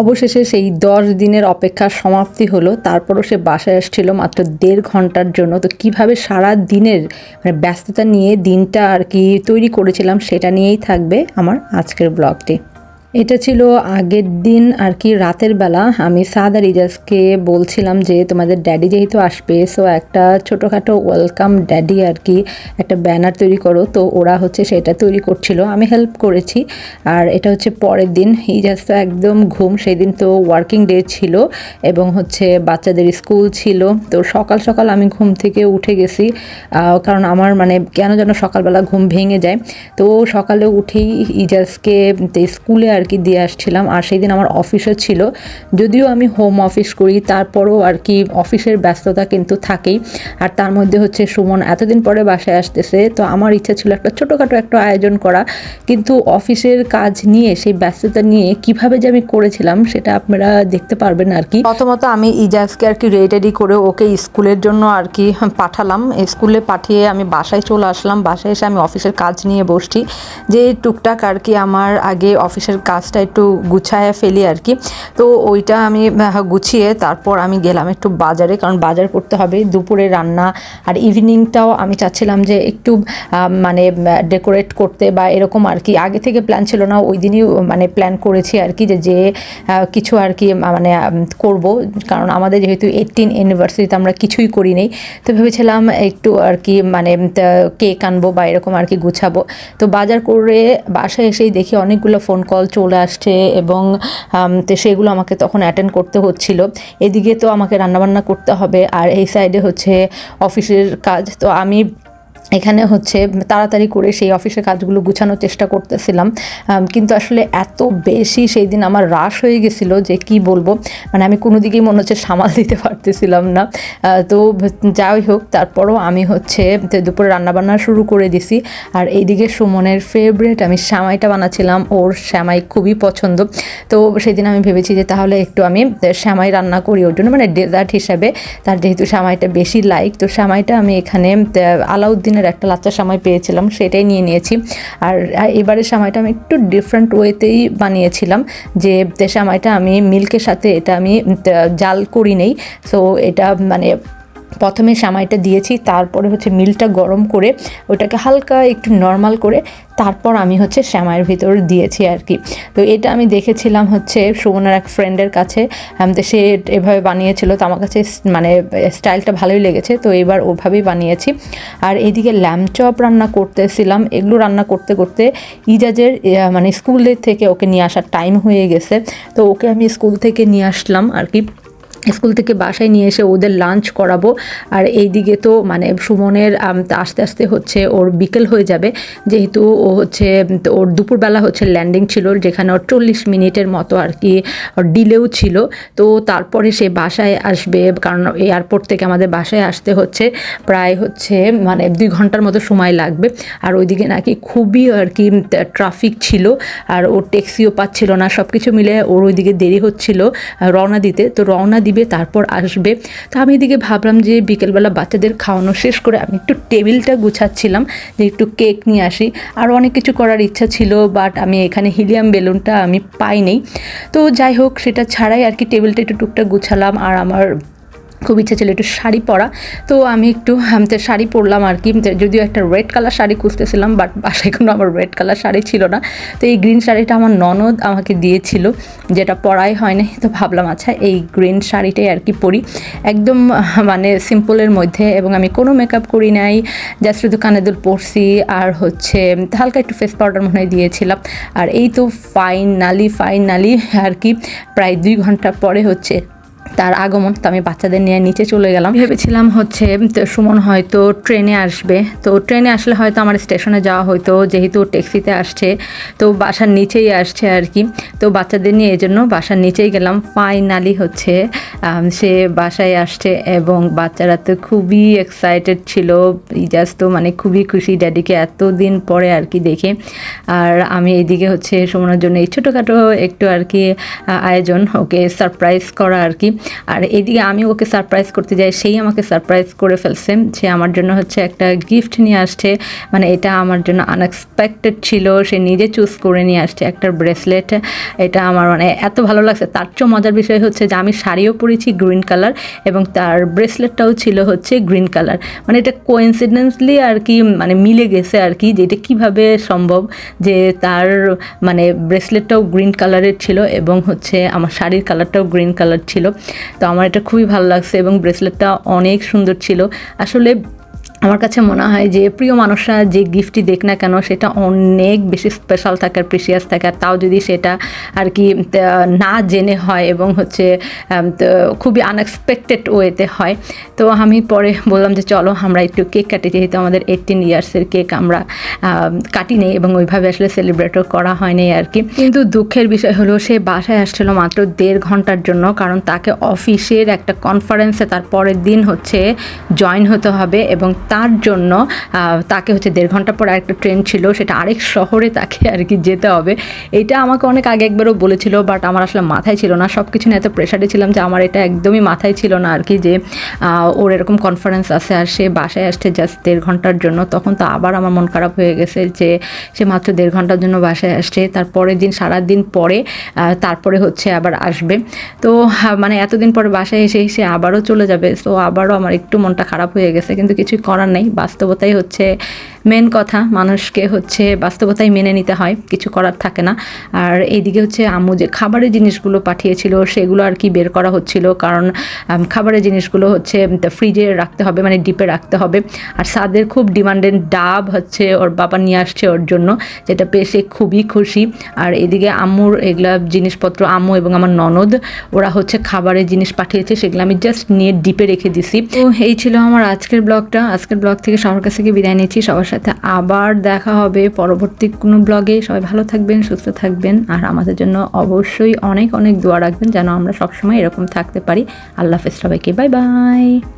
অবশেষে সেই দশ দিনের অপেক্ষার সমাপ্তি হলো, তারপরও সে বাসায় আসছিল মাত্র দেড় ঘণ্টার জন্য। তো কীভাবে সারা দিনের মানে ব্যস্ততা নিয়ে দিনটা আর কি তৈরি করেছিলাম সেটা নিয়েই থাকবে আমার আজকের ব্লগটি। এটা ছিল আগের দিন আর কি রাতের বেলা। আমি সাদ আর ইজাজকে বলছিলাম যে, তোমাদের ড্যাডি যেহেতু আসবে সো একটা ছোটোখাটো ওয়েলকাম ড্যাডি আর কি, একটা ব্যানার তৈরি করো। তো ওরা হচ্ছে সেটা তৈরি করছিল। আমি হেল্প করেছি। আর এটা হচ্ছে পরের দিন। ইজাজ তো একদম ঘুম। সেই দিন তো ওয়ার্কিং ডে ছিল এবং হচ্ছে বাচ্চাদের স্কুল ছিল। তো সকাল সকাল আমি ঘুম থেকে উঠে গেছি। কারণ আমার মানে কেন যেন সকালবেলা ঘুম ভেঙে যায়। তো সকালে উঠেই ইজাজকে স্কুলে আর কি দিয়ে আসছিলাম। আর সেই দিন আমার অফিসও ছিল। যদিও আমি হোম অফিস করি, তারপরও আর কি অফিসের ব্যস্ততা কিন্তু থাকেই। আর তার মধ্যে হচ্ছে সুমন এতদিন পরে বাসায় আসতেছে, তো আমার ইচ্ছা ছিল একটা ছোটোখাটো একটা আয়োজন করা। কিন্তু অফিসের কাজ নিয়ে, সেই ব্যস্ততা নিয়ে কীভাবে যে আমি করেছিলাম, সেটা আপনারা দেখতে পারবেন আর কি। প্রথমত আমি ইজাজকে আর কি রেডি করে ওকে স্কুলের জন্য আর কি পাঠালাম। স্কুলে পাঠিয়ে আমি বাসায় চলে আসলাম। বাসায় এসে আমি অফিসের কাজ নিয়ে বসছি। যে টুকটাক আর কি আমার আগে অফিসের কাজটা একটু গুছায় ফেলি আর কি। তো ওইটা আমি গুছিয়ে তারপর আমি গেলাম একটু বাজারে, কারণ বাজার করতে হবে, দুপুরে রান্না আর ইভিনিংটাও আমি চাচ্ছিলাম যে একটু মানে ডেকোরেট করতে বা এরকম আর কি। আগে থেকে প্ল্যান ছিল না, ওই দিনই মানে প্ল্যান করেছি আর কি যে যে কিছু আর কি মানে করব। কারণ আমাদের যেহেতু এইটিন ইউনিভার্সিটিতে আমরা কিছুই করি নেই, তো ভেবেছিলাম একটু আর কি মানে কেক আনব বা এরকম আর কি গুছাবো। তো বাজার করে বাসায় এসেই দেখি অনেকগুলো ফোন কল চলে আসছে এবং সেগুলো আমাকে তখন অ্যাটেন্ড করতে হচ্ছিল। এদিকে তো আমাকে রান্নাবান্না করতে হবে, আর এই সাইডে হচ্ছে অফিসের কাজ। তো আমি এখানে হচ্ছে তাড়াতাড়ি করে সেই অফিসের কাজগুলো গুছানোর চেষ্টা করতেছিলাম। কিন্তু আসলে এত বেশি সেই দিন আমার রাশ হয়ে গেছিল যে কি বলব? মানে আমি কোনো দিকেই মনে হচ্ছে সামাল দিতে পারতেছিলাম না। তো যাই হোক তারপরও আমি হচ্ছে দুপুরে রান্নাবান্না শুরু করে দিছি। আর এইদিকে সুমনের ফেভারেট আমি শ্যামাইটা বানাচ্ছিলাম ওর শ্যামাই খুবই পছন্দ। তো সেদিন আমি ভেবেছি যে তাহলে একটু আমি শ্যামাই রান্না করি ওর জন্য মানে ডেজার্ট হিসাবে। তার যেহেতু শ্যামাইটা বেশি লাইক তো শ্যামাইটা আমি এখানে আহ, আলাউদ্দিনের একটা লাচ্চা সময় পেয়েছিলাম, সেটাই নিয়ে নিয়েছি। আর এবারের সময়টা আমি একটু ডিফারেন্ট ওয়েতেই বানিয়েছিলাম, যে সময়টা আমি মিল্কের সাথে এটা আমি জাল করি নেই। সো এটা মানে প্রথমে সামাইটা দিয়েছি, তারপরে হচ্ছে মিলটা গরম করে ওটাকে হালকা একটু নর্মাল করে তারপর আমি হচ্ছে শ্যামাইয়ের ভিতর দিয়েছি আর কি। তো এটা আমি দেখেছিলাম হচ্ছে সুমনের এক ফ্রেন্ডের কাছে সে এভাবে বানিয়েছিল, তো আমার কাছে মানে স্টাইলটা ভালোই লেগেছে, তো এবার ওভাবেই বানিয়েছি। আর এদিকে ল্যাম্প চপ রান্না করতেছিলাম, এগুলো রান্না করতে করতে ইজাজের মানে স্কুলের থেকে ওকে নিয়ে আসার টাইম হয়ে গেছে, তো ওকে আমি স্কুল থেকে নিয়ে আসলাম আর কি। স্কুল থেকে বাসায় নিয়ে এসে ওদের লাঞ্চ করাবো। আর এই দিকে তো মানে সুমনের আস্তে আস্তে হচ্ছে ওর বিকেল হয়ে যাবে। যেহেতু ও হচ্ছে, ওর দুপুরবেলা হচ্ছে ল্যান্ডিং ছিল, যেখানে ওর চল্লিশ মিনিটের মতো আর কি ডিলেও ছিল। তো তারপরে সে বাসায় আসবে, কারণ এয়ারপোর্ট থেকে আমাদের বাসায় আসতে হচ্ছে প্রায় হচ্ছে মানে দুই ঘণ্টার মতো সময় লাগবে। আর ওইদিকে নাকি খুবই আর কি ট্রাফিক ছিল, আর ওর ট্যাক্সিও পাচ্ছিল না সব কিছু মিলে ওর ওইদিকে দেরি হচ্ছিল রওনা দিতে। তো রওনা দিবে তারপর আসবে। তো আমি এদিকে ভাবলাম যে বিকেলবেলা বাচ্চাদের খাওয়ানো শেষ করে আমি একটু টেবিলটা গুছাচ্ছিলাম, যে একটু কেক নিয়ে আসি। আর অনেক কিছু করার ইচ্ছা ছিল বাট আমি এখানে হিলিয়াম বেলুনটা আমি পাইনি। তো যাই হোক, সেটা ছাড়াই আর কি টেবিলটা একটু টুকটাক গুছালাম, আর আমার খুব ইচ্ছা ছিল একটু শাড়ি পরা। তো আমি একটু আম, তো শাড়ি পরলাম আর কি। যদিও একটা রেড কালার শাড়ি খুঁজতেছিলাম বাট বাসায় কোনো আমার রেড কালার শাড়ি ছিল না। তো এই গ্রিন শাড়িটা আমার ননদ আমাকে দিয়েছিল যেটা পরাই হয় হয়নি। তো ভাবলাম আচ্ছা এই গ্রিন শাড়িটাই আর কি পরি। একদম মানে সিম্পলের মধ্যে এবং আমি কোনো মেকআপ করি নাই জাস্ট শুধু কানে দুল পরছি। আর হচ্ছে হালকা একটু ফেস পাউডার মনে হয় দিয়েছিলাম। আর এই তো ফাইনালি ফাইনালি আর কি প্রায় দুই ঘণ্টা পরে হচ্ছে তার আগমন তো আমি বাচ্চাদের নিয়ে নিচে চলে গেলাম। ভেবেছিলাম হচ্ছে সুমন হয়তো ট্রেনে আসবে। তো ট্রেনে আসলে হয়তো আমার স্টেশনে যাওয়া হয়তো যেহেতু ট্যাক্সিতে আসছে, তো বাসার নিচেই আসছে আর কি। তো বাচ্চাদের নিয়ে এই জন্য বাসার নিচেই গেলাম। ফাইনালি হচ্ছে সে বাসায় আসছে এবং বাচ্চারা তো খুবই এক্সাইটেড ছিল। ইজাজ তো মানে খুবই খুশি ড্যাডিকে এতদিন পরে আর কি দেখে। আর আমি এদিকে হচ্ছে সুমনের জন্য এই ছোটোখাটো একটু আর কি আয়োজন, ওকে সারপ্রাইজ করা আর কি। আর এদিকে আমি ওকে সারপ্রাইজ করতে যাই, সেই আমাকে সারপ্রাইজ করে ফেলছে সে আমার জন্য হচ্ছে একটা গিফট নিয়ে আসছে। মানে এটা আমার জন্য আনএক্সপেক্টেড ছিল, সে নিজে চুজ করে নিয়ে আসছে একটা ব্রেসলেট এটা আমার মানে এত ভালো লাগছে। তার চেয়েও মজার বিষয় হচ্ছে যে আমি শাড়িও পরেছি গ্রিন কালার এবং তার ব্রেসলেটটাও ছিল হচ্ছে গ্রিন কালার মানে এটা কোইন্সিডেন্সলি আর কি মানে মিলে গেছে আর কি যে এটা কীভাবে সম্ভব যে তার মানে ব্রেসলেটটাও গ্রিন কালারের ছিল এবং হচ্ছে আমার শাড়ির কালারটাও গ্রিন কালার ছিল। তো আমার এটা খুবই ভালো লাগছে এবং ব্রেসলেটটা অনেক সুন্দর ছিল। আসলে আমার কাছে মনে হয় যে প্রিয় মানুষরা যে গিফটটি দেখ না কেন সেটা অনেক বেশি স্পেশাল থাকে আর প্রিসিয়াস থাকে। আর তাও যদি সেটা আর কি না জেনে হয় এবং হচ্ছে খুবই আনএক্সপেক্টেড ওয়েতে হয়। তো আমি পরে বললাম যে চলো আমরা একটু কেক কাটি। যেহেতু আমাদের এইটিন ইয়ার্সের কেক আমরা আম, কাটি নেই এবং ওইভাবে আসলে সেলিব্রেটও করা হয়নি আর কি। কিন্তু দুঃখের বিষয় হলো সে বাসায় আসছিল মাত্র দেড় ঘণ্টার জন্য কারণ তাকে অফিসের একটা কনফারেন্সে তার পরের দিন হচ্ছে জয়েন হতে হবে এবং তার জন্য তাকে হচ্ছে দেড় ঘণ্টা পর একটা ট্রেন ছিল, সেটা আরেক শহরে তাকে আর কি যেতে হবে। এটা আমাকে অনেক আগে একবারও বলেছিল বাট আমার আসলে মাথায় ছিল না। সব কিছু নিয়ে এত প্রেশারে ছিলাম যে আমার এটা একদমই মাথায় ছিল না আর কি যে ওর এরকম কনফারেন্স আছে আর সে বাসায় আসছে জাস্ট দেড় ঘণ্টার জন্য। তখন তো আবার আমার মন খারাপ হয়ে গেছে যে, সে মাত্র দেড় ঘণ্টার জন্য বাসায় আসছে। তার পরের দিন সারা দিন পরে তারপরে হচ্ছে আবার আসবে। তো মানে এতদিন পরে বাসায় এসে এসে আবারও চলে যাবে। তো আবারও আমার একটু মনটা খারাপ হয়ে গেছে। কিন্তু কিছুই করার নেই। বাস্তবতাই হচ্ছে মেন কথা, মানুষকে হচ্ছে বাস্তবতাই মেনে নিতে হয়, কিছু করার থাকে না। আর এইদিকে হচ্ছে আম্মু যে খাবারের জিনিসগুলো পাঠিয়েছিল, সেগুলো আর কি বের করা হচ্ছিল। কারণ খাবারের জিনিসগুলো হচ্ছে ফ্রিজে রাখতে হবে মানে ডিপে রাখতে হবে। আর সাদের খুব ডিমান্ডেড ডাব হচ্ছে ওর বাবা নিয়ে আসছে ওর জন্য, যেটা পেয়ে সে খুবই খুশি। আর এদিকে আম্মুর এগুলা জিনিসপত্র, আম্মু এবং আমার ননদ, ওরা হচ্ছে খাবারের জিনিস পাঠিয়েছে, সেগুলো আমি জাস্ট নিয়ে ডিপে রেখে দিছি। তো এই ছিল আমার আজকের ব্লগটা। আজকের ব্লগ থেকে সবার কাছ বিদায় নিচ্ছি। সবার সাথে আবার দেখা হবে পরবর্তী কোনো ব্লগে সবাই ভালো থাকবেন, সুস্থ থাকবেন, আর আমাদের জন্য অবশ্যই অনেক অনেক দোয়া রাখবেন যেন আমরা সবসময় এরকম থাকতে পারি। আল্লাহ হাফেজ সবাইকে বাই বাই